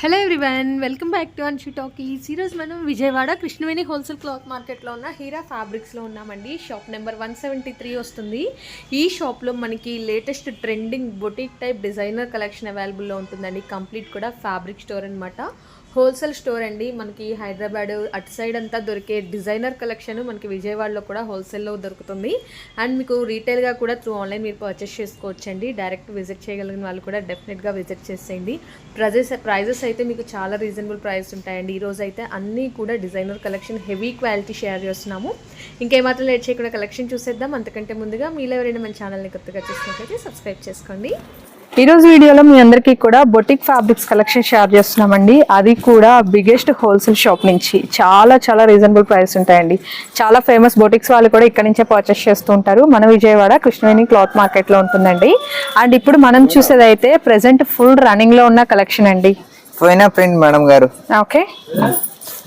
Hello everyone welcome back to Anshu ఈ ఈరోజు మనం విజయవాడ కృష్ణవేణి హోల్సేల్ క్లాత్ మార్కెట్లో ఉన్న హీరా ఫ్యాబ్రిక్స్లో ఉన్నామండి. Shop number one seventy three వస్తుంది. ఈ షాప్లో మనకి latest trending boutique type designer collection అవైలబుల్లో ఉంటుందండి. కంప్లీట్ కూడా ఫ్యాబ్రిక్ స్టోర్ అనమాట హోల్సేల్ స్టోర్ అండి. మనకి హైదరాబాద్ అటు సైడ్ అంతా దొరికే డిజైనర్ కలెక్షన్ మనకి విజయవాడలో కూడా హోల్సేల్లో దొరుకుతుంది. అండ్ మీకు రీటైల్గా కూడా త్రూ ఆన్లైన్ మీరు పర్చేస్ చేసుకోవచ్చండి. డైరెక్ట్ విజిట్ చేయగలిగిన వాళ్ళు కూడా డెఫినెట్గా విజిట్ చేసేయండి. ప్రైజెస్ ప్రైజెస్ అయితే మీకు చాలా రీజనబుల్ ప్రైస్ ఉంటాయండి. ఈరోజు అయితే అన్నీ కూడా designer collection heavy quality share చేస్తున్నాము. ఇంకేమాత్రం లేట్ చేయకుండా కలెక్షన్ చూసేద్దాం. అంతకంటే ముందుగా మీలో ఎవరైనా మన ఛానల్ని కొత్తగా చూసినట్లయితే సబ్స్క్రైబ్ చేసుకోండి. ఈ రోజు వీడియోలో మీ అందరికీ కూడా బొటిక్ ఫ్యాబ్రిక్స్ కలెక్షన్ షేర్ చేస్తున్నామండి. అది కూడా బిగ్గెస్ట్ హోల్సేల్ షాప్ నుంచి చాలా చాలా రీజనబుల్ ప్రైస్ ఉంటాయండి. చాలా ఫేమస్ బొటిక్స్ వాళ్ళు కూడా ఇక్కడ నుంచే పర్చేస్ చేస్తూ ఉంటారు. మన విజయవాడ కృష్ణవేణి క్లాత్ మార్కెట్లో ఉంటుందండి. అండ్ ఇప్పుడు మనం చూసేదైతే ప్రెసెంట్ ఫుల్ రన్నింగ్లో ఉన్న కలెక్షన్ అండి. పోయినా ప్రింట్ మేడం గారు. ఓకే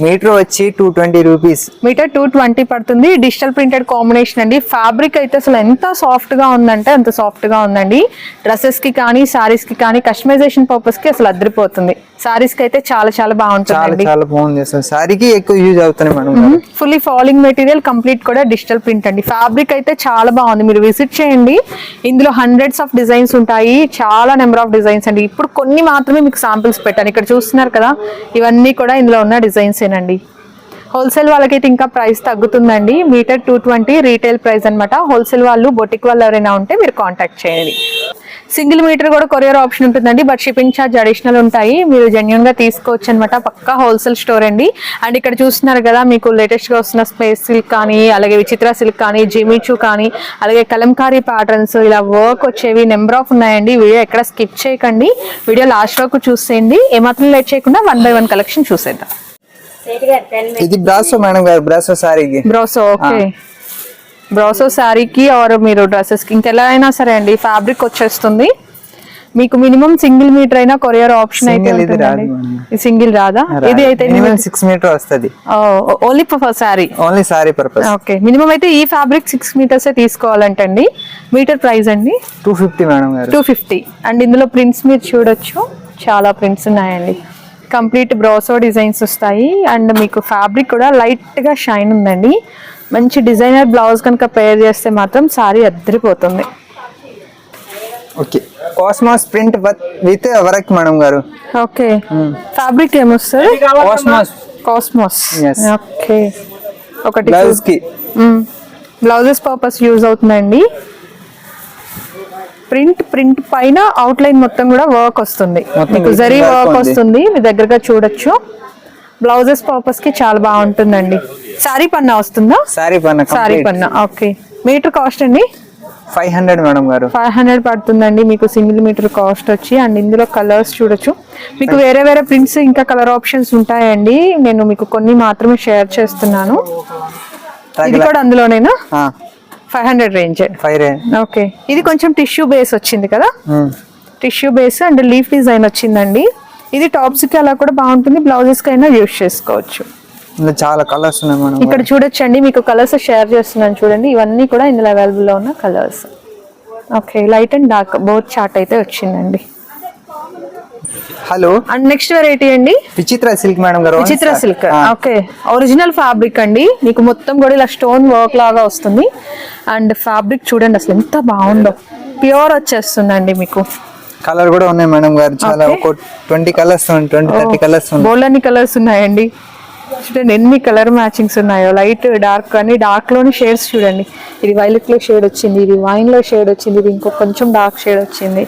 మీటర్ వచ్చి two twenty rupees meter two twenty పడుతుంది. డిజిటల్ ప్రింటెడ్ కాంబినేషన్ అండి. ఫ్యాబ్రిక్ అయితే అసలు ఎంత సాఫ్ట్గా ఉందంటే అంత సాఫ్ట్గా ఉందండి. డ్రెస్సెస్కి కానీ శారీస్కి కానీ కస్టమైజేషన్ పర్పస్కి అసలు అదిరిపోతుంది సారీస్కి అయితే చాలా చాలా బాగుంటుందండి. చాలా బాగుంది సారీకి ఎక్కువ యూజ్ అవుతున్నాయి మేడం గారు ఫుల్లీ ఫాలింగ్ మెటీరియల్ కంప్లీట్ కూడా డిజిటల్ ప్రింట్ అండి. ఫ్యాబ్రిక్ అయితే చాలా బాగుంది. మీరు విజిట్ చేయండి. ఇందులో హండ్రెడ్స్ ఆఫ్ డిజైన్స్ ఉంటాయి. చాలా నెంబర్ ఆఫ్ డిజైన్స్ అండి. ఇప్పుడు కొన్ని మాత్రమే మీకు సాంపిల్స్ పెట్టాను. ఇక్కడ చూస్తున్నారు కదా ఇవన్నీ కూడా ఇందులో ఉన్న డిజైన్స్ ఏనండి. హోల్సేల్ వాళ్ళకైతే ఇంకా price తగ్గుతుందండి. Meter two twenty retail price అనమాట హోల్సేల్ వాళ్ళు బొటిక్ వాళ్ళు ఎవరైనా ఉంటే మీరు కాంటాక్ట్ చేయండి. సింగిల్ మీటర్ కూడా కొరియర్ ఆప్షన్ ఉంటుందండి బట్ షిప్పింగ్ ఛార్జ్ అడిషనల్ ఉంటాయి. మీరు జెన్యున్గా తీసుకోవచ్చు అనమాట పక్కా హోల్సేల్ స్టోర్ అండి. అండ్ ఇక్కడ చూస్తున్నారు కదా మీకు లేటెస్ట్గా వస్తున్న స్పేస్ సిల్క్ కానీ అలాగే విచిత్ర సిల్క్ కానీ జిమిచు కానీ అలాగే కలంకారీ ప్యాటర్న్స్ ఇలా వర్క్ వచ్చేవి నెంబర్ ఆఫ్ ఉన్నాయండి. వీడియో ఎక్కడ స్కిప్ చేయకండి. వీడియో లాస్ట్ వరకు చూసేయండి. ఏమాత్రం లేట్ చేయకుండా వన్ బై వన్ కలెక్షన్ చూసేద్దాం. ఇది బ్రాసో మేడం గారు. బ్రాసో సారీకి బ్రోసో ఓకే బ్రోసో శారీకి ఆర్ మీరు డ్రెస్సెస్కి ఇంకెలా అయినా సరే అండి ఫ్యాబ్రిక్ వచ్చేస్తుంది. మీకు మినిమం సింగిల్ మీటర్ అయినా కొరియర్ ఆప్షన్ అయితే. సింగిల్ రాదా ఇది అయితే మినిమం సిక్స్ మీటర్ వస్తది. Only sari only sari purpose okay minimum అయితే ఈ ఫ్యాబ్రిక్ సిక్స్ మీటర్స్ తీసుకోవాలంటండి మీటర్ ప్రైస్ అండి? Two fifty madam two fifty and ఇందులో ప్రింట్స్ మీరు చూడొచ్చు. చాలా ప్రింట్స్ ఉన్నాయండి. కంప్లీట్ బ్రోసో డిజైన్స్ వస్తాయి. అండ్ మీకు ఫ్యాబ్రిక్ కూడా లైట్గా షైన్ ఉందండి. మంచి డిజైనర్ బ్లౌజ్ కనుక పేర్ చేస్తే మాత్రం sari అద్దరిపోతుంది. Okay. Cosmos print with work madam గారు. ఓకే. ఫ్యాబ్రిక్ ఏమొస్తుంది? Cosmos cosmos Yes. ఓకే. ఒకటి బ్లౌజ్కి. బ్లౌజెస్ పర్పస్ యూజ్ అవుతుందండి. ప్రింట్ ప్రింట్ పైన అవుట్ లైన్ మొత్తం కూడా వర్క్ వస్తుంది. మీకు జరీ వర్క్. వస్తుంది. మీ దగ్గరగా చూడొచ్చు. బ్లౌజెస్ పర్పస్కి చాలా బాగుంటుందండి. సారీ పన్నా వస్తుందా? సారీ పన్న సారీ పన్నా ఓకే. మీటర్ కాస్ట్ అండి? ఫైవ్ హండ్రెడ్ మేడం గారు. ఫైవ్ హండ్రెడ్ పడుతుందండి. మీకు సింగిల్ మీటర్ కాస్ట్ వచ్చి అండ్ ఇందులో కలర్స్ చూడొచ్చు. మీకు వేరే వేరే ప్రింట్స్ ఇంకా కలర్ ఆప్షన్స్ ఉంటాయండి. నేను మీకు కొన్ని మాత్రమే షేర్ చేస్తున్నాను. ఇది కూడా అందులోనేనా? Five hundred range five okay. ఇది కొంచెం టిష్యూ బేస్ వచ్చింది కదా? Tissue base and leaf design వచ్చిందండి. ఇది టాప్స్కి అలా కూడా బాగుంటుంది. బ్లౌజెస్కి అయినా యూస్ చేసుకోవచ్చు. చాలా కలర్స్ ఉన్నాయి మేడం. ఇక్కడ చూడొచ్చండి మీకు కలర్స్ షేర్ చేస్తున్నాను చూడండి. ఇవన్నీ కూడా ఇందులో అవైలబుల్లో ఉన్న colours. Okay light and dark. Both chart అయితే వచ్చిందండి. హలో. అండ్ నెక్స్ట్ వెరైటీ అండి? విచిత్ర సిల్క్ మేడం గారు. విచిత్ర సిల్క్. ఓకే ఒరిజినల్ ఫ్యాబ్రిక్ అండి. మీకు మొత్తం కూడా ఇలా స్టోన్ వర్క్ లాగా వస్తుంది. అండ్ ఫ్యాబ్రిక్ చూడండి అసలు ఎంత బాగుందో. ప్యూర్ వచ్చేస్తుందండి మీకు. కలర్ కూడా ఉన్నాయి మేడం గారు. చాలా. ఒక twenty colours twenty thirty colours అన్ని కలర్స్ ఉన్నాయండి. చూడండి ఎన్ని కలర్ మ్యాచింగ్స్ ఉన్నాయో. లైట్ డార్క్ అని డార్క్లోని షేడ్స్ చూడండి. ఇది వైలెట్లో షేడ్ వచ్చింది ఇది వైన్లో షేడ్ వచ్చింది ఇది ఇంకో కొంచెం డార్క్ షేడ్ వచ్చింది.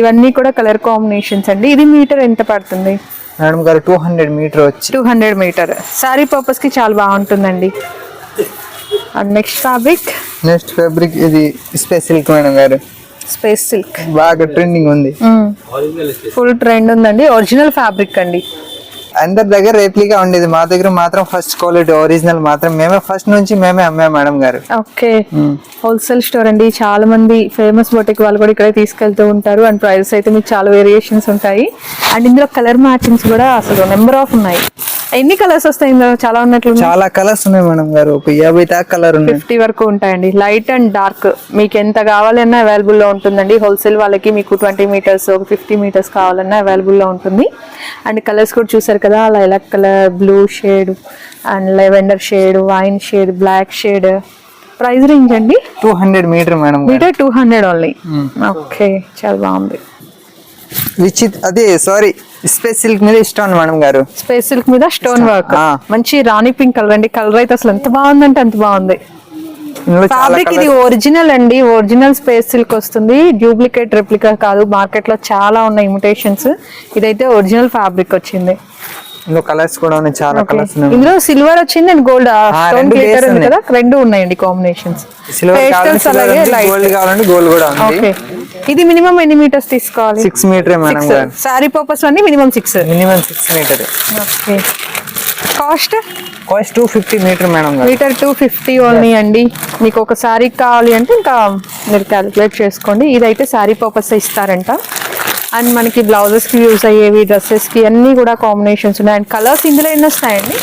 ఇవన్నీ కూడా కలర్ కాంబినేషన్స్ అండి. ఇది మీటర్ ఎంత పడుతుంది? మేడం గారు టూ హండ్రెడ్ మీటర్ వచ్చి. Two hundred meter. శారీ పర్పస్కి చాలా బాగుంటుందండి. And next fabric? Next fabric ఇది స్పేస్ సిల్క్ మేడం గారు. Space silk. బాగా ట్రెండింగ్ ఉంది. ఫుల్ ట్రెండ్ ఉందండి. ఒరిజినల్ ఫ్యాబ్రిక్ అండి. అందరి దగ్గర రేప్లిగా ఉండేది. మా దగ్గర మాత్రం ఫస్ట్ క్వాలిటీ ఒరిజినల్ మాత్రం మేమే ఫస్ట్ నుంచి మేమే అమ్మాం madam garu. Okay. Wholesale store అండి. చాలా మంది ఫేమస్ బొటిక్ వాళ్ళు కూడా ఇక్కడే తీసుకెళ్తూ ఉంటారు. అండ్ ప్రైస్ అయితే మీకు చాలా వేరియేషన్స్ ఉంటాయి. అండ్ ఇందులో కలర్ మ్యాచింగ్స్ కూడా అసలు నెంబర్ ఆఫ్ ఉన్నాయి. ఎన్ని కలర్స్ వస్తాయి ఇందులో? చాలా ఉన్నట్లు చాలా కలర్స్ ఉన్నాయి మేడం గారు. ఒక యాభై దాకా కలర్ ఉన్నాయి. ఫిఫ్టీ వరకు ఉంటాయండి. లైట్ అండ్ డార్క్ మీకు ఎంత కావాలన్నా అవైలబుల్లో ఉంటుందండి. హోల్సేల్ వాళ్ళకి మీకు ట్వంటీ మీటర్స్ ఒక ఫిఫ్టీ మీటర్స్ కావాలన్నా అవైలబుల్లో ఉంటుంది. అండ్ కలర్స్ కూడా చూసారు కదా lilac colour blue shade and lavender shade wine shade black shade price range అండి? Two hundred meter madam meter two hundred only okay చాలా బాగుంది. విచిత్ అదే సారీ స్పేస్ సిల్క్ మీద ఇష్టం మేడం గారు. స్పేస్ సిల్క్ మీద స్టోన్ వర్క్. మంచి రాణి పింక్ కలర్ అండి. కలర్ అయితే అసలు ఎంత బాగుందంటే అంత బాగుంది. ఫ్యాబ్రిక్ ఇది ఒరిజినల్ అండి. ఒరిజినల్ స్పేస్ సిల్క్ వస్తుంది. డూప్లికేట్ రెప్లికా కాదు. మార్కెట్లో చాలా ఉన్నాయి ఇమిటేషన్స్ ఇదైతే ఒరిజినల్ ఫ్యాబ్రిక్ వచ్చింది. ఇందులో కలర్స్ కూడా ఉన్నాయి చాలా కలర్స్ ఉన్నాయి. ఇందులో సిల్వర్ వచ్చింది అండ్ గోల్డ్ స్టోన్ గ్లిటర్ ఉంది. కదా రెండు ఉన్నాయండి కాంబినేషన్స్ సిల్వర్ కావాలంటే లైట్ గోల్డ్ కావాలంటే గోల్డ్ కూడా ఉంది. ఇది మినిమం ఎన్ని మీటర్స్ తీసుకోవాలి? సిక్స్ మీటరే మేడం సారీ పర్పస్ అన్ని minimum six minimum six meter okay cost cost two fifty meter madam meter two fifty only అండి మీకు ఒక శారీ కావాలి అంటే ఇంకా మీరు క్యాలిక్యులేట్ చేసుకోండి. ఇదైతే శారీ పర్పస్ ఇస్తారంట. అండ్ మనకి బ్లౌజెస్కి యూజ్ అయ్యేవి డ్రెస్సెస్కి అన్నీ కూడా కాంబినేషన్స్ ఉన్నాయి. అండ్ కలర్స్ ఇందులో ఎన్ని వస్తాయండి?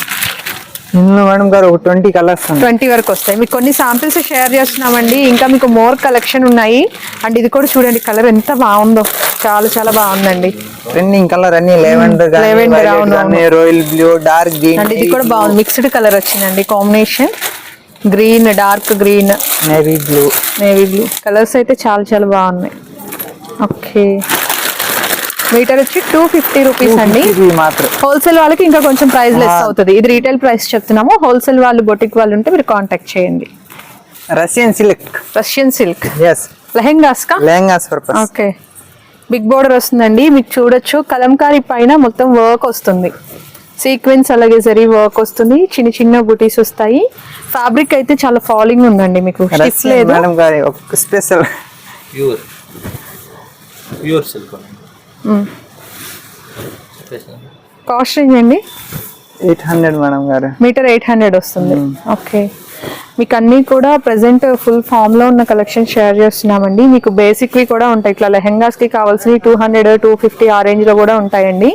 ఇందులో మేడం గారు ఒక ట్వంటీ కలర్స్ ట్వంటీ వరకు వస్తాయి. మీకు కొన్ని శాంపిల్స్ షేర్ చేస్తున్నామండి. ఇంకా మీకు మోర్ కలెక్షన్ ఉన్నాయి. అండ్ ఇది కూడా చూడండి కలర్ ఎంత బాగుందో. చాలా చాలా బాగుందండి. ట్రెండింగ్ కలర్ అన్ని లెవెండర్ అవును, royal blue dark green and ఇది కూడా బాగుంది. మిక్స్డ్ కలర్ వచ్చిందండి. Combination green dark green navy blue navy blue colours అయితే చాలా చాలా బాగున్నాయి. ఓకే మీటర్ వచ్చి టూ ఫిఫ్టీ రూపీస్ అండి. హోల్సేల్ వాళ్ళకి ఇంకా కొంచెం ప్రైస్ లెస్ అవుతుంది. ఇది రీటైల్ ప్రైస్ చెప్తున్నాము. హోల్సేల్ వాళ్ళు బొటిక్ వాళ్ళు ఉంటే మీరు కాంటాక్ట్ చేయండి. Russian silk Russian silk yes lehengas కా లెహంగాస్ ఓకే బిగ్ బోర్డర్ వస్తుందండి. మీకు చూడొచ్చు. కలంకారీ పైన మొత్తం వర్క్ వస్తుంది. సీక్వెన్స్ అలాగే జరీ వర్క్ వస్తుంది. చిన్న చిన్న బుటీస్ వస్తాయి. ఫ్యాబ్రిక్ అయితే చాలా ఫాలింగ్ ఉందండి మీకు. Special pure pure silk. Cost range అండి? ఎయిట్ హండ్రెడ్ మేడం గారు. మీటర్ ఎయిట్ హండ్రెడ్ వస్తుంది. ఓకే మీకు అన్నీ కూడా ప్రెసెంట్ ఫుల్ ఫామ్లో ఉన్న కలెక్షన్ షేర్ చేస్తున్నామండి. మీకు బేసిక్ వి కూడా ఉంటాయి. ఇట్లా లెహెంగాస్కి కావాల్సినవి టూ హండ్రెడ్ టూ ఫిఫ్టీ ఆ రేంజ్లో కూడా ఉంటాయండి.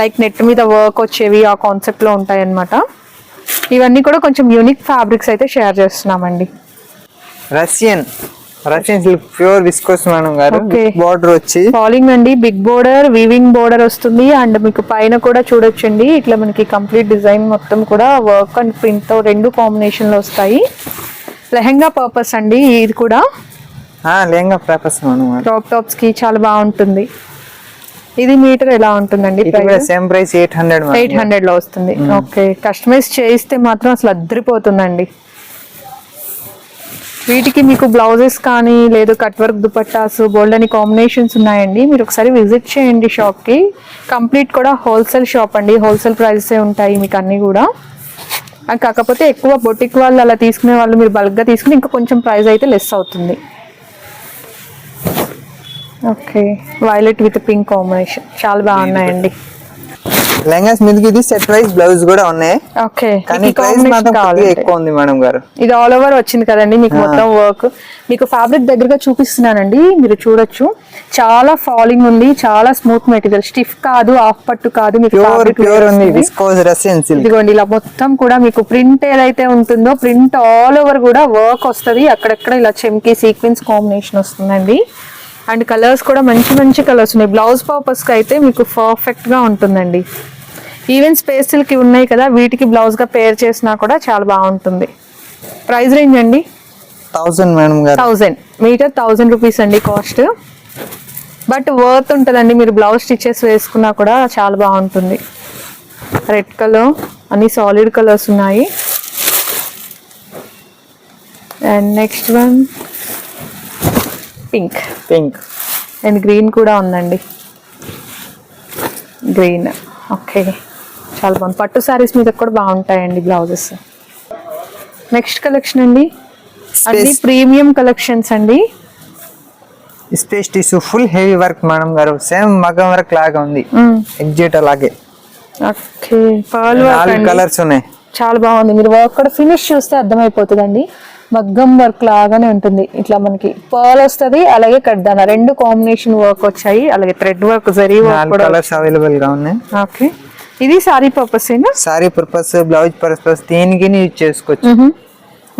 లైక్ నెట్ మీద వర్క్ వచ్చేవి ఆ కాన్సెప్ట్లో ఉంటాయి అన్నమాట ఇవన్నీ కూడా కొంచెం యూనిక్ ఫ్యాబ్రిక్స్ అయితే షేర్ చేస్తున్నామండి. Russian Russian silk pure viscose madam గారు. బార్డర్ వచ్చి. ఫాలింగ్ అండి. బిగ్ బోర్డర్ వీవింగ్ బోర్డర్ వస్తుంది. అండ్ మీకు పైన కూడా చూడొచ్చండి. ఇట్లా మనకి కంప్లీట్ డిజైన్ మొత్తం కూడా వర్క్ అండ్ ప్రింట్తో రెండు కాంబినేషన్లో వస్తాయి. లెహంగా పర్పస్ అండి ఇది కూడా. లెహంగా గారు టాప్ టాప్స్కి చాలా బాగుంటుంది. ఇది మీటర్ ఎలా ఉంటుందండి same price eight hundred eight హండ్రెడ్లో వస్తుంది. ఓకే కస్టమైజ్ చేయిస్తే మాత్రం అసలు అద్దరిపోతుందండి. వీటికి మీకు బ్లౌజెస్ కానీ లేదు కట్ వర్క్ దుపట్టాస్ బోల్డ్ అని కాంబినేషన్స్ ఉన్నాయండి. మీరు ఒకసారి విజిట్ చేయండి షాప్కి కంప్లీట్ కూడా హోల్సేల్ షాప్ అండి. హోల్సేల్ ప్రైసెస్ ఉంటాయి మీకు అన్నీ కూడా. కాకపోతే ఎక్కువ బొటిక్ వాళ్ళు అలా తీసుకునే వాళ్ళు మీరు బల్క్గా తీసుకుని ఇంకా కొంచెం ప్రైస్ అయితే లెస్ అవుతుంది. Okay violet with pink combination చాలా బాగున్నాయండి. లెహంగాస్ మీదకి ఇది సెట్ ప్రైస్ బ్లౌజ్ కూడా ఉన్నాయి. ఓకే. కానీ ప్రైస్ మాత్రం ఎక్కువ ఉంది మేడం గారు. ఇది ఆల్ ఓవర్ వచ్చింది కదండి మీకు మొత్తం వర్క్ మీకు ఫ్యాబ్రిక్ దగ్గరగా చూపిస్తున్నానండి. మీరు చూడొచ్చు. చాలా ఫాలింగ్ ఉంది. చాలా స్మూత్ మెటీరియల్ స్టిఫ్ కాదు ఆఫ్ పట్టు కాదు. మీకు ప్యూర్ ఉంది. సిల్క్ ఇదిగోండి ఇలా మొత్తం కూడా మీకు ప్రింట్ ఏదైతే ఉంటుందో ప్రింట్ ఆల్ ఓవర్ కూడా వర్క్ వస్తుంది. అక్కడక్కడ ఇలా చెమ్కి సీక్వెన్స్ కాంబినేషన్ వస్తుందండి. అండ్ కలర్స్ కూడా మంచి మంచి కలర్స్ ఉన్నాయి. బ్లౌజ్ పర్పస్కి అయితే మీకు పర్ఫెక్ట్గా ఉంటుందండి. ఈవెన్ స్పేస్కి ఉన్నాయి కదా వీటికి బ్లౌజ్గా పేర్ చేసినా కూడా చాలా బాగుంటుంది. ప్రైస్ రేంజ్ అండి? Thousand madam thousand meter thousand rupees అండి కాస్ట్ బట్ వర్త్ ఉంటుందండి. మీరు బ్లౌజ్ స్టిచెస్ వేసుకున్నా కూడా చాలా బాగుంటుంది. రెడ్ కలర్ అన్ని సాలిడ్ కలర్స్ ఉన్నాయి. And next one pink pink and green కూడా ఉందండి. గ్రీన్ ఓకే చాలా బాగుంది. పట్టు శారీస్ మీద కూడా బాగుంటాయండి బ్లౌజెస్. నెక్స్ట్ కలెక్షన్ అండి. అన్ని Space. ప్రీమియం కలెక్షన్స్ అండి. Space tissue full heavy work madam గారు. సేమ్ మగ్గం వర్క్ లాగా ఉంది. ఎగ్జాక్ట్ అలాగే. ఓకే పర్ల్ కలర్స్ ఉన్నాయి. చాలా బాగుంది. మీరు వర్క్ కూడా ఫినిష్ చూస్తే అర్థమైపోతుందండి. మగ్గం వర్క్ లాగానే ఉంటుంది. ఇట్లా మనకి పర్ల్ వస్తది అలాగే కడ్దాన. రెండు కాంబినేషన్ వర్క్ వచ్చాయి. అలాగే థ్రెడ్ వర్క్ జరీ వర్క్ కూడా కలర్స్ అవైలబుల్గా ఉన్నాయి. ఓకే ఇది sari purpose sari purpose blouse purpose దేనికి యూజ్ చేసుకోవచ్చు.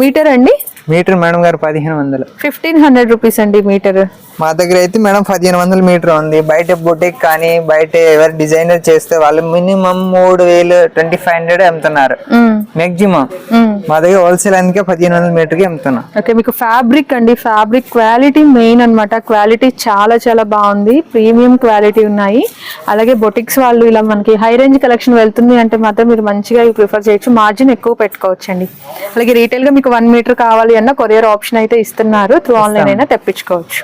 మీటర్ అండి? మీటర్ మేడం గారు పదిహేను వందలు. ఫిఫ్టీన్ హండ్రెడ్ రూపీస్ అండి మీటర్. మా దగ్గర అయితే మేడం పదిహేను వందల మీటర్ ఉంది. బయట బొటెక్ కానీ బయట ఎవరు డిజైనర్ చేస్తే వాళ్ళు మినిమం మూడు వేలు ట్వంటీ ఫైవ్ హండ్రెడ్ అమ్ముతున్నారు. మాక్సిమం మా దగ్గర హోల్సేల్ అందుకే పదిహేను వందల మీటర్కి అమ్ముతున్నా. ఓకే మీకు ఫ్యాబ్రిక్ అండి. ఫ్యాబ్రిక్ క్వాలిటీ మెయిన్ అన్నమాట. క్వాలిటీ చాలా చాలా బాగుంది. ప్రీమియం క్వాలిటీ ఉన్నాయి. అలాగే బొటిక్స్ వాళ్ళు ఇలా మనకి హై రేంజ్ కలెక్షన్ వెళ్తుంది అంటే మాత్రం మీరు మంచిగా ప్రిఫర్ చేయొచ్చు. మార్జిన్ ఎక్కువ పెట్టుకోవచ్చు అండి అలాగే రీటైల్గా మీకు వన్ మీటర్ కావాలి అన్న కొరియర్ ఆప్షన్ అయితే ఇస్తున్నారు. త్రూ ఆన్లైన్ అయినా తెప్పించుకోవచ్చు.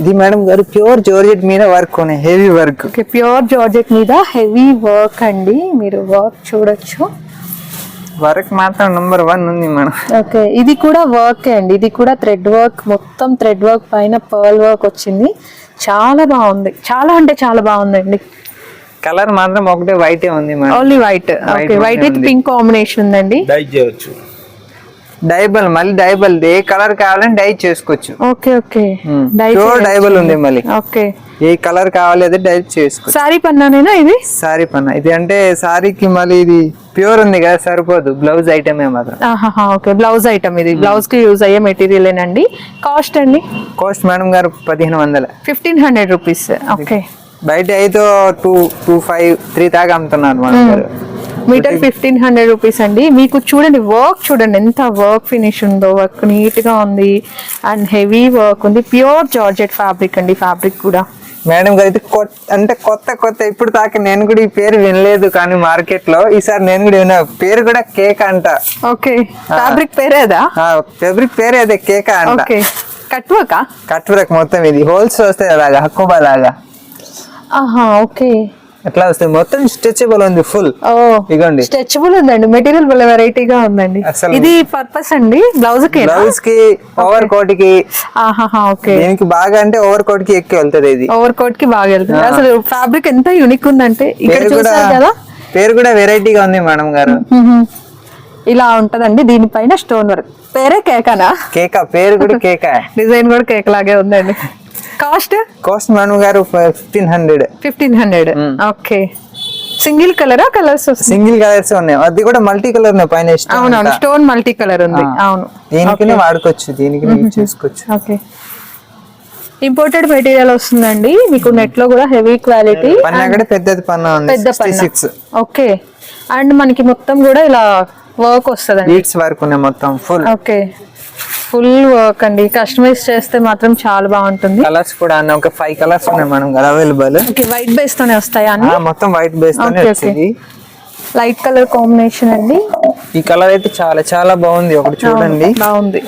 ఇది మేడం గారు ప్యూర్ జోర్జెట్ మీద వర్క్ ఉన్నాయి heavy work. Okay pure georgette మీద హెవీ వర్క్ అండి మీరు వర్క్ చూడొచ్చు. వర్క్ మాత్రం నంబర్ వన్ ఉంది మేడం. ఓకే ఇది కూడా వర్క్ అండి ఇది కూడా థ్రెడ్ వర్క్ మొత్తం థ్రెడ్ వర్క్ పైన పర్ల్ వర్క్ వచ్చింది. చాలా బాగుంది చాలా అంటే చాలా బాగుందండి. కలర్ మాత్రం ఒకటే వైట్ ఉంది madam. Only white okay white with pink combination ఉందండి. డై డైబల్ మళ్ళీ డైబల్ ఏ కలర్ కావాలని డై చేసుకోవచ్చు. Okay okay. ప్యూర్ డైబల్ ఉంది మళ్ళీ. ఓకే. ఏ కలర్ కావాలి అదే డై చేసుకోవచ్చు. సారీ పన్నానేనా ఇది? సారీ పన్న. ఇది అంటే సారీకి మళ్ళీ ఇది ప్యూర్ ఉంది కదా సరిపోదు. బ్లౌజ్ ఐటమే మాత్రం. ఓకే. బ్లౌజ్ ఐటమ్ ఇది. బ్లౌజ్కి యూజ్ అయ్యే మెటీరియల్ ఏనండి. కాస్ట్ అండి? కాస్ట్ మేడం గారు పదిహేను వందల. Fifteen hundred rupees. ఓకే. బయట అయితే టూ టూ ఫైవ్ త్రీ దాకా అమ్ముతున్నారు మేడం గారు. మీటర్ ఫిఫ్టీన్ హండ్రెడ్ రూపీస్ అండి. మీకు చూడండి వర్క్ చూడండి ఎంత వర్క్ ఫినిష్ ఉందో వర్క్ నీట్గా ఉంది. అండ్ హెవీ వర్క్ ఉంది. ప్యూర్ జార్జెట్ ఫ్యాబ్రిక్ అండి ఫ్యాబ్రిక్ కూడా. మేడం గారు అయితే కొత్త అంటే కొత్త కొత్త ఇప్పుడు దాకా నేను కూడా ఈ పేరు వినలేదు కానీ మార్కెట్లో. ఈసారి నేను కూడా విన్నా. పేరు కూడా కేక్ అంట. ఓకే ఫ్యాబ్రిక్ పేరేదా ఫెబ్రిక్ పేరు అదే కేక్ అంట. Okay cut work cut work మొత్తం ఇది. హోల్స్ వస్తాయి అలాగా హక్కుబా లాగా ఆహా ఓకే ఎట్లా వస్తాయి మొత్తం స్ట్రెచబుల్ ఉంది ఫుల్ ఓ ఇగోండి. స్ట్రెచబుల్ ఉందండి. మెటీరియల్ భలే వెరైటీగా ఉందండి. ఇది పర్పస్ అండి? బ్లౌజ్కి బ్లౌజ్కి ఓవర్ కోట్కి ఓకే దీనికి బాగా అంటే ఓవర్ కోట్కి ఎక్కువ వెళ్తది ఇది. ఓవర్ కోట్కి బాగా వెళ్తుంది. అసలు ఫ్యాబ్రిక్ ఎంత యూనిక్ ఉందంటే ఇక్కడ చూసారు కదా? పేరు కూడా వెరైటీగా ఉంది మేడం గారు. ఇలా ఉంటదండి దీనిపైన స్టోన్ వర్క్ పేరే కేకనా? కేక పేరు కూడా కేక. డిజైన్ కూడా కేక్ లాగే ఉందండి. కాస్ట్? కాస్ట్ మేడం గారు fifteen hundred. Fifteen hundred. Okay. Single కలరా కలర్స్ సింగిల్ కలర్స్ ఉన్నాయి. అది కూడా మల్టీ కలర్ పైన అవునవును స్టోన్ మల్టీ కలర్ ఉంది. అవును. దీనికి వాడుకోవచ్చు. దీనికి చేసుకోవచ్చు. ఓకే. ఇంపోర్టెడ్ మెటీరియల్ వస్తుందండి. మీకు నెట్లో కూడా హెవీ క్వాలిటీ పెద్దది పన్న ఉంది. పెద్ద సిక్స్. ఓకే. అండ్ మనకి మొత్తం కూడా ఇలా వర్క్ వస్తుందండి. బీట్స్ వర్క్ ఉన్నాయి మొత్తం. Full okay. ఫుల్ వర్క్ అండి. కస్టమైజ్ చేస్తే మాత్రం చాలా బాగుంటుంది. కలర్స్ కూడా అన్న ఒక ఫైవ్ కలర్స్ ఉన్నాయి మేడం గారు అవైలబుల్ ఓకే వైట్ బేస్ తోనే వస్తాయా అన్ని? మొత్తం వైట్ బేస్ తోనే వచ్చింది. లైట్ కలర్ కాంబినేషన్ అండి. ఈ కలర్ అయితే చాలా చాలా బాగుంది. ఒకటి చూడండి. బాగుంది.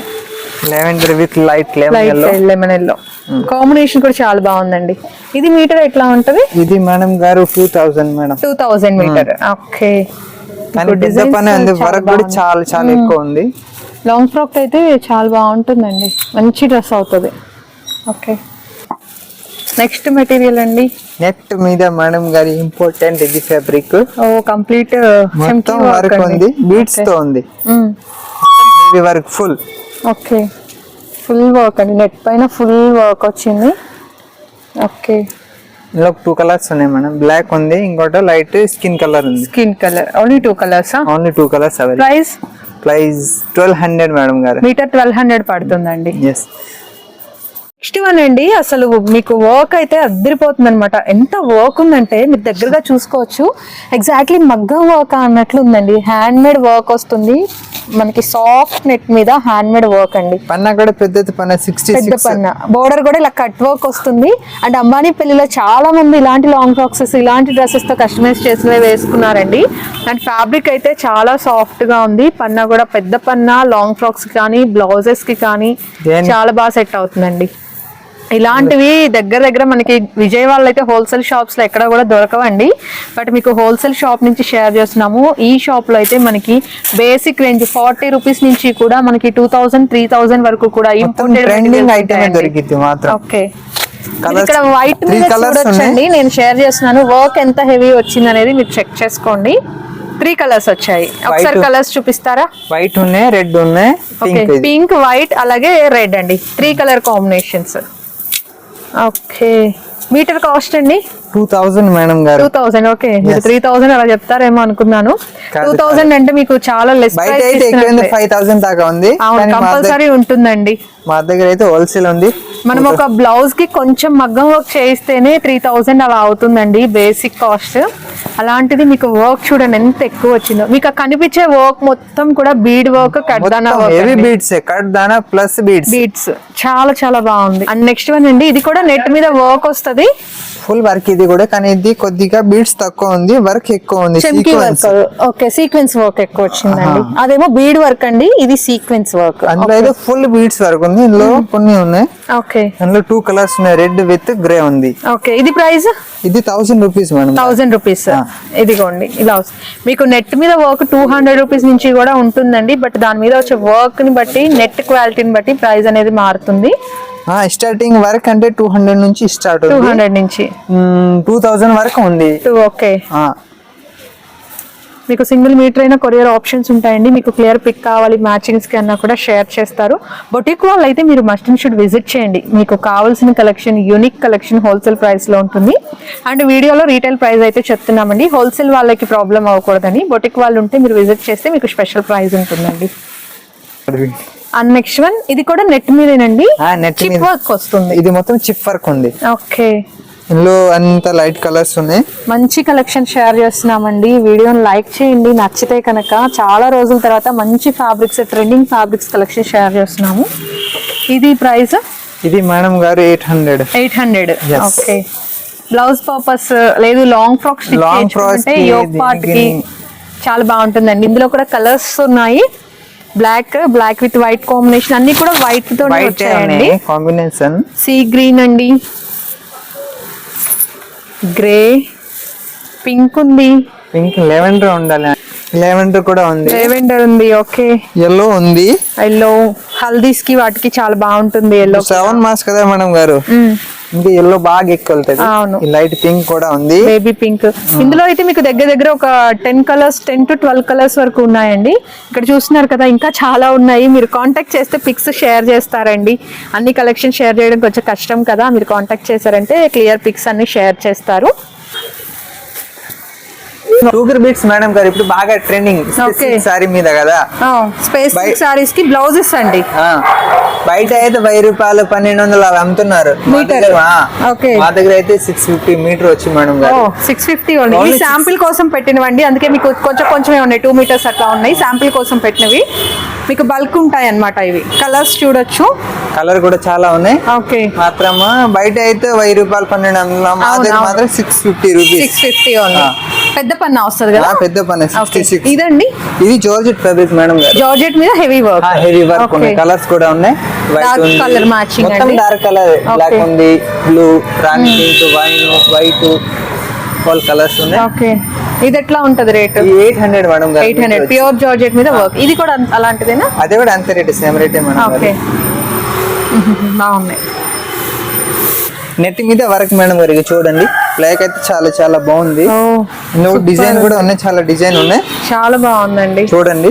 Lavender with light lemon yellow lemon yellow combination కూడా చాలా బాగుందండి. ఇది మీటర్ ఎట్లా ఉంటది? ఇది మేడం గారు two thousand madam. Two thousand metre. Okay. కానీ పెద్ద పని ఉంది వర్క్ కూడా చాలా చాలా ఎక్కువ ఉంది. లాంగ్ ఫ్రాక్ అయితే చాలా బాగుంటుందండి. మంచి డ్రెస్ అవుతుంది. ఓకే నెక్స్ట్ మెటీరియల్ అండి? నెట్ మీద మేడం గారి ఇంపార్టెంట్ ఇది ఫ్యాబ్రిక్ ఓ కంప్లీట్ మొత్తం వర్క్ ఉంది. బీట్స్తో ఉంది. Heavy work full okay full work అండి. నెట్ పైన ఫుల్ వర్క్ వచ్చింది. ఓకే ఇందులో టూ కలర్స్ ఉన్నాయి మేడం. బ్లాక్ ఉంది ఇంకోటి లైట్ స్కిన్ కలర్ ఉంది. Skin colour only two colours only two colours price price twelve hundred madam గారు. మీటర్ ట్వెల్వ్ హండ్రెడ్ పడుతుందండి. ఎస్ నెక్స్ట్ వన్ అండి అసలు మీకు వర్క్ అయితే అద్దరిపోతుంది అనమాట ఎంత వర్క్ ఉందంటే మీరు దగ్గరగా చూసుకోవచ్చు. ఎగ్జాక్ట్లీ మగ్గం వర్క్ అన్నట్లు ఉందండి హ్యాండ్ మేడ్ వర్క్ వస్తుంది. మనకి సాఫ్ట్ నెట్ మీద హ్యాండ్ మేడ్ వర్క్ అండి. పన్నా కూడా పెద్దది పన్న సిక్స్టీ పెద్ద పన్న. బోర్డర్ కూడా ఇలా కట్ వర్క్ వస్తుంది. అండ్ అంబానీ పెళ్ళిలో చాలా మంది ఇలాంటి లాంగ్ ఫ్రాక్సెస్ ఇలాంటి డ్రెస్సెస్తో కస్టమైజ్ చేసినవి వేసుకున్నారండి. అండ్ ఫ్యాబ్రిక్ అయితే చాలా సాఫ్ట్గా ఉంది. పన్న కూడా పెద్ద పన్న లాంగ్ ఫ్రాక్స్ కానీ బ్లౌజెస్కి కానీ చాలా బాగా సెట్ అవుతుందండి. ఇలాంటివి దగ్గర దగ్గర మనకి విజయవాడలో అయితే హోల్సేల్ షాప్స్లో ఎక్కడ కూడా దొరకవండి. బట్ మీకు హోల్సేల్ షాప్ నుంచి షేర్ చేస్తున్నాము. ఈ షాప్లో అయితే మనకి బేసిక్ రేంజ్ ఫార్టీ రూపీస్ నుంచి కూడా మనకి టూ థౌసండ్ త్రీ థౌసండ్ వరకు కూడా మాత్రం. ఓకే. ఇక్కడ వైట్ మీద చూడొచ్చండి. నేను షేర్ చేస్తున్నాను. వర్క్ ఎంత హెవీ వచ్చింది అనేది మీరు చెక్ చేసుకోండి. త్రీ కలర్స్ వచ్చాయి. ఒకసారి. కలర్స్ చూపిస్తారా? వైట్ ఉన్నాయి రెడ్ ఉన్నాయి పింక్ వైట్ అలాగే రెడ్ అండి. Three colour combinations okay. Metre cost అండి? టూ థౌజండ్ మేడం గారు. Two thousand okay. Three thousand అలా చెప్తారేమో అనుకున్నాను. టూ థౌసండ్ అంటే మీకు చాలా లెస్ ఫైవ్ థౌసండ్ దాకా ఉంది. కంపల్సరీ ఉంటుందండి. మా దగ్గర అయితే హోల్సేల్ ఉంది. మనం ఒక బ్లౌజ్కి కొంచెం మగ్గం వర్క్ చేయిస్తేనే త్రీ థౌసండ్ అలా అవుతుందండి బేసిక్ కాస్ట్ అలాంటిది మీకు వర్క్ చూడండి ఎంత ఎక్కువ వచ్చిందో. మీకు కనిపించే వర్క్ మొత్తం కూడా bead work beads plus beads beads చాలా చాలా బాగుంది. అండ్ నెక్స్ట్ వన్ అండి ఇది కూడా నెట్ మీద వర్క్ వస్తది. ఫుల్ వర్క్ ఇది కూడా కానీ ఇది కొద్దిగా బీడ్స్ తక్కువ ఉంది వర్క్ ఎక్కువ ఉంది ఓకే సీక్వెన్స్ వర్క్ ఎక్కువ వచ్చిందండి. అదేమో బీడ్ వర్క్ అండి ఇది సీక్వెన్స్ వర్క్ అందులో ఫుల్ బీడ్స్ వర్క్ ఉంది ఇందులో కొన్ని ఉన్నాయి. ఓకే అందులో టూ కలర్స్ ఉన్నాయి. రెడ్ విత్ గ్రే ఉంది. ఓకే. ఇది ప్రైస్? ఇది thousand rupees madam. Thousand rupees ఇదిగోండి. ఇలా మీకు నెట్ మీద వర్క్ టూ హండ్రెడ్ రూపీస్ నుంచి కూడా ఉంటుందండి. బట్ దాని మీద వచ్చే వర్క్ని బట్టి నెట్ క్వాలిటీని బట్టి ప్రైస్ అనేది మారుతుంది. స్టార్టింగ్ వర్క్ అంటే టూ హండ్రెడ్ నుంచి స్టార్ట్ టూ హండ్రెడ్ నుంచి. టూ థౌసండ్ వరకు ఉంది. ఓకే. మీకు సింగిల్ మీటర్ అయినా కొరియర్ ఆప్షన్స్ ఉంటాయండి. మీకు క్లియర్ పిక్ కావాలి మ్యాచింగ్స్కి అన్నా కూడా షేర్ చేస్తారు. బొటిక్ వాళ్ళు అయితే మీరు మస్ట్ అండ్ షుడ్ విజిట్ చేయండి. మీకు కావాల్సిన కలెక్షన్ యూనిక్ కలెక్షన్ హోల్సేల్ ప్రైస్లో ఉంటుంది. అండ్ వీడియోలో రీటైల్ ప్రైస్ అయితే చెప్తున్నామండి. హోల్సేల్ వాళ్ళకి ప్రాబ్లం అవ్వకూడదని. బొటిక్ వాళ్ళు ఉంటే మీరు విజిట్ చేస్తే మీకు స్పెషల్ ప్రైస్ ఉంటుందండి. అండ్ నెక్స్ట్ వన్ ఇది కూడా నెట్ మీదేనండి. చిప్. వర్క్ వస్తుంది. ఇది మొత్తం చిప్ వర్క్ ఉంది. ఓకే ఇందులో అంత లైట్ కలర్స్ ఉన్నాయి. మంచి కలెక్షన్ షేర్ చేస్తున్నామండి. వీడియోని లైక్ చేయండి నచ్చితే కనుక చాలా రోజుల తర్వాత మంచి fabrics trending fabrics collection share చేస్తున్నాము. ఇది ప్రైస్? ఇది మేడం గారు eight hundred. Eight hundred. Okay. Blouse purpose లేదు long frock stitch Long frocks చేయించుకుంటే కి, యోగ్ పార్ట్కి చాలా బాగుంటుందండి. ఇందులో కూడా కలర్స్ ఉన్నాయి. Black black with white combination అన్ని కూడా వైట్తో వచ్చాయండి. కాంబినేషన్ సీ గ్రీన్ అండి. గ్రే పింక్ ఉంది. పింక్ లెవెండర్ ఉండాలి. లెవెండర్ కూడా ఉంది. లెవెండర్ ఉంది ఓకే. ఎల్లో ఉంది. ఎల్లో హల్దీస్కి వాటికి చాలా బాగుంటుంది ఎల్లో సెవెన్ మాస్ కదా మేడం గారు. ఇంకా ఎల్లో బాగా ఎక్కువ వెళ్తుంది అవును. లైట్ పింక్ కూడా ఉంది. బేబీ పింక్ ఇందులో అయితే మీకు దగ్గర దగ్గర ఒక ten colours ten to twelve colours వరకు ఉన్నాయండి. ఇక్కడ చూస్తున్నారు కదా ఇంకా చాలా ఉన్నాయి. మీరు కాంటాక్ట్ చేస్తే పిక్స్ షేర్ చేస్తారండి. అన్ని కలెక్షన్ షేర్ చేయడం కొంచెం కష్టం కదా. మీరు కాంటాక్ట్ చేశారంటే క్లియర్ పిక్స్ అన్ని షేర్ చేస్తారు. షుగర్ బీట్స్ మేడం గారు ఇప్పుడు బాగా ట్రెండింగ్. సారీ మీద కదా? స్పేస్. సారీస్కి బ్లౌజెస్ అండి. బయట అయితే వెయ్యి రూపాయలు పన్నెండు వందలు అవి అమ్ముతున్నారు. మా Meter. దగ్గర, ఆ, Okay. మా దగ్గర అయితే సిక్స్ ఫిఫ్టీ మీటర్ వచ్చి మేడం గారు. సిక్స్ ఫిఫ్టీ six- శాంపిల్ కోసం పెట్టినవండి. అందుకే మీకు కొంచెం కొంచెమే ఉన్నాయి. టూ మీటర్స్ అట్లా ఉన్నాయి. శాంపిల్ కోసం పెట్టినవి. మీకు బల్క్ ఉంటాయి అన్నమాట ఇవి. కలర్స్ చూడొచ్చు. కలర్ కూడా చాలా ఉన్నాయి. ఓకే. మాత్రం బయట అయితే వెయ్యి రూపాయలు పన్నెండు వందలు. మాత్రం six fifty rupees six fifty. పెద్ద పన్న వస్తుంది కదా? పెద్ద పని ఓకే. సిక్స్టీ సిక్స్ ఇదండి? ఇది జార్జెట్ ఫ్యాబ్రిక్ మేడం జార్జెట్ మీద హెవీ వర్క్ హెవీ వర్క్ ఉన్నాయి. కలర్స్ కూడా ఉన్నాయి. వైట్ మొత్తం అండి. Dark colour black. ఉంది blue rani pink wine white all colours ఉన్నాయి. ఓకే. ఇది ఎట్లా ఉంటది rate? Eight hundred madam eight hundred pure georgette మీద వర్క్ ఇది కూడా అలాంటిదేనా? అదే కూడా అంతే రేట్ సేమ్ రేటే మేడం ఓకే. బాగున్నాయి. నెట్ మీద వర్క్ మేడం గారు ఇక చూడండి. బ్లాక్ అయితే చాలా చాలా బాగుంది. నువ్వు డిజైన్ కూడా ఉన్నాయి చాలా డిజైన్ ఉన్నాయి. చాలా బాగుందండి. చూడండి.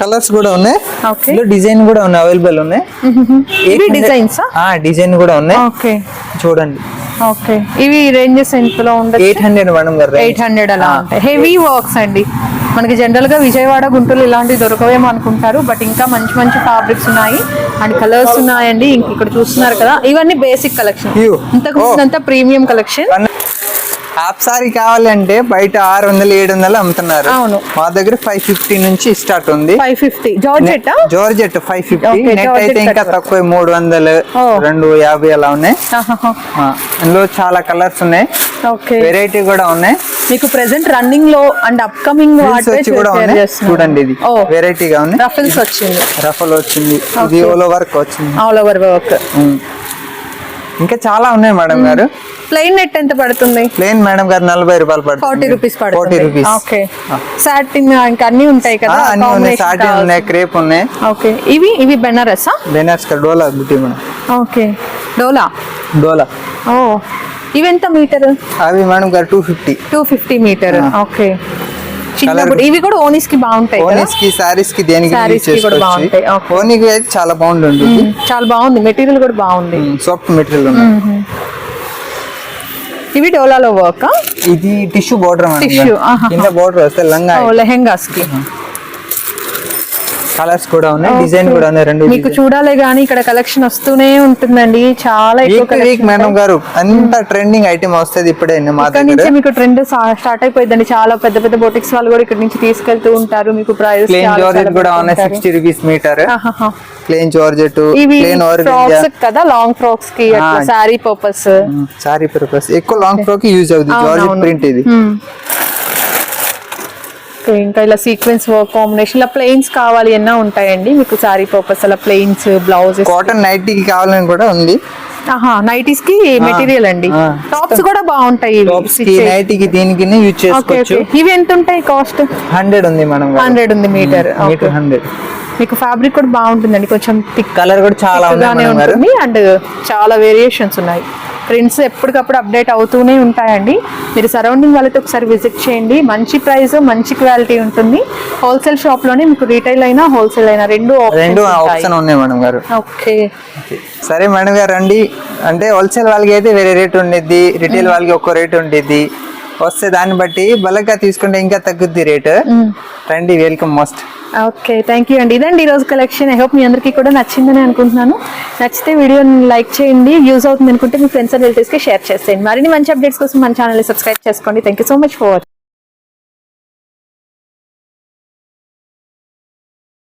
కలర్స్ కూడా ఉన్నాయి. ఇందులో డిజైన్ కూడా ఉన్నాయి అవైలబుల్ ఉన్నాయి. డిజైన్స్ డిజైన్ కూడా ఉన్నాయి. ఓకే. చూడండి. ఓకే. ఇవి రేంజెస్ ఎంతలో ఉండదు eight hundred madam eight hundred అలా ఉంటాయి. హెవీ వర్క్స్ అండి. మనకి జనరల్గా విజయవాడ గుంటూరు ఇలాంటివి దొరకవేమో అనుకుంటారు బట్ ఇంకా మంచి మంచి ఫ్యాబ్రిక్స్ ఉన్నాయి. అండ్ కలర్స్ ఉన్నాయండి ఇంక ఇక్కడ చూస్తున్నారు కదా. ఇవన్నీ బేసిక్ కలెక్షన్. ఇంతకు. ముందంతా ప్రీమియం కలెక్షన్. హాఫ్ సారీ కావాలంటే బయట ఆరు వందలు ఏడు వందలు అమ్ముతున్నారు. అవును. మా దగ్గర ఫైవ్ ఫిఫ్టీ నుంచి స్టార్ట్ ఉంది. Five fifty georgette georgette five fifty net అయితే ఇంకా. తక్కువ మూడు వందలు. రెండు యాభై అలా ఉన్నాయి. అందులో చాలా కలర్స్ ఉన్నాయి. ఓకే. వెరైటీ కూడా ఉన్నాయి. మీకు ప్రెసెంట్ రన్నింగ్లో అండ్ Frills వచ్చి కూడా ఉన్నాయి. చూడండి ఇది. వెరైటీగా ఉన్నాయి. రఫల్స్ వచ్చింది. రఫల్ వచ్చింది. ఇది Okay. ఓలో వర్క్ వచ్చింది. All over work. ఇంకా చాలా ఉన్నాయి మేడం గారు. ప్లెయిన్ నెట్ ఎంత పడుతుంది? ప్లేన్ మేడం గారు నలభై రూపాయలు ఫార్టీ పడుతుంది. రూపీస్ ఫార్టీ పడుతుంది రూపీస్ ఓకే సాటిన్ ఇంకా అన్ని ఉంటాయి కదా అన్ని ఉన్నాయి. సాటిన్ ఉన్నాయి క్రేప్ ఉన్నాయి. ఓకే ఇవి ఇవి బెనారసా? బెనార్స్ డోలా బుట్టి మేడం. ఓకే డోలా? డోలా. ఓ. ఇవెంత మీటర్? అవి మేడం గారు two fifty two fifty metre. Okay చిన్న Colour- బుట్ట- ఇవి కూడా ఓనీస్కి బాగుంటాయి ఓనీస్కి సారీస్కి దేనికి కి కూడా బాగుంటాయి. ఓనీకి అయితే చాలా బాగుంటుంది. చాలా బాగుంది. మెటీరియల్ కూడా బాగుంది. సాఫ్ట్ మెటీరియల్ ఉంది ఇవి డోలాలో వర్క్ ఇది టిష్యూ బోర్డర్. కింద బోర్డర్ వస్తే లంగా లెహెంగాస్కి కలర్స్ కూడా ఉన్నాయి డిజైన్ కూడా ఉన్నాయి రెండు మీకు చూడాలి గానీ ఇక్కడ కలెక్షన్ వస్తూనే ఉంటుందండి చాలా ఎక్కువ వీక్ మేడం గారు అంత ట్రెండింగ్ ఐటమ్ వస్తుంది ఇప్పుడే ఇక్కడ నుంచి మీకు ట్రెండ్ స్టార్ట్ అయిపోయిందండి చాలా పెద్ద పెద్ద బొటిక్స్ వాళ్ళు కూడా ఇక్కడ నుంచి తీసుకెళ్తూ ఉంటారు మీకు ప్రైస్ జార్జెట్ కూడా ఉన్నాయి sixty rupees metre plain georgette plain frocks కదా లాంగ్ ఫ్రాక్స్కి. శారీ పర్పస్ సారీ పర్పస్ ఎక్కువ లాంగ్ ఫ్రాక్ యూజ్ అవుతుంది జార్జెట్. ప్రింట్ ఇది. ఇంకా ఇలా సీక్వెన్స్ వర్క్ కాంబినేషన్ ఇలా ప్లెయిన్స్ కావాలి అన్నా ఉంటాయండి. మీకు శారీ పర్పస్ అలా ప్లెయిన్స్ బ్లౌజెస్ కాటన్ నైటీకి కావాలని కూడా ఉంది. ఆహా నైటీస్కి మెటీరియల్ అండి. టాప్స్ కూడా బాగుంటాయి. నైటీకి దీనికి యూజ్ చేసుకోవచ్చు. ఇవి ఎంత ఉంటాయి కాస్ట్ హండ్రెడ్ ఉంది మనం హండ్రెడ్ ఉంది మీటర్ మీటర్ హండ్రెడ్ మీకు ఫ్యాబ్రిక్ కూడా బాగుంటుందండి. కొంచెం థిక్ కలర్ కూడా చాలా ఉంటుంది అండ్ చాలా వేరియేషన్స్ ఉన్నాయి. ప్రింట్స్ ఎప్పటికప్పుడు అప్డేట్ అవుతూనే ఉంటాయండి. మీరు సరౌండింగ్ వాళ్ళతో ఒకసారి విజిట్ చేయండి. మంచి ప్రైస్ మంచి క్వాలిటీ ఉంటుంది. హోల్సేల్ షాప్లోనే మీకు రీటైల్ అయినా హోల్సేల్ అయినా రెండు రెండు. ఆప్షన్ ఉన్నాయి మేడం గారు. ఓకే సరే మేడం గారు రండి. అంటే హోల్సేల్ వాళ్ళకి అయితే వేరే రేట్ ఉండిద్ది. రిటైల్ వాళ్ళకి ఒక్కో రేట్ ఉండిద్ది. వస్తే దాన్ని బట్టి బలగా తీసుకుంటే ఇంకా తగ్గుద్ది రేట్ రండి welcome most okay thank you అండి. ఇదండి ఈరోజు కలెక్షన్ ఐ హోప్ మీ అందరికీ కూడా నచ్చిందని అనుకుంటున్నాను. నచ్చితే వీడియోని లైక్ చేయండి. యూజ్ అవుతుంది అనుకుంటే మీ ఫ్రెండ్స్ అండ్ రిలేటివ్స్కి షేర్ చేసేయండి. మరిన్ని మంచి అప్డేట్స్ కోసం మన ఛానల్ని సబ్స్క్రైబ్ చేసుకోండి. Thank you so much for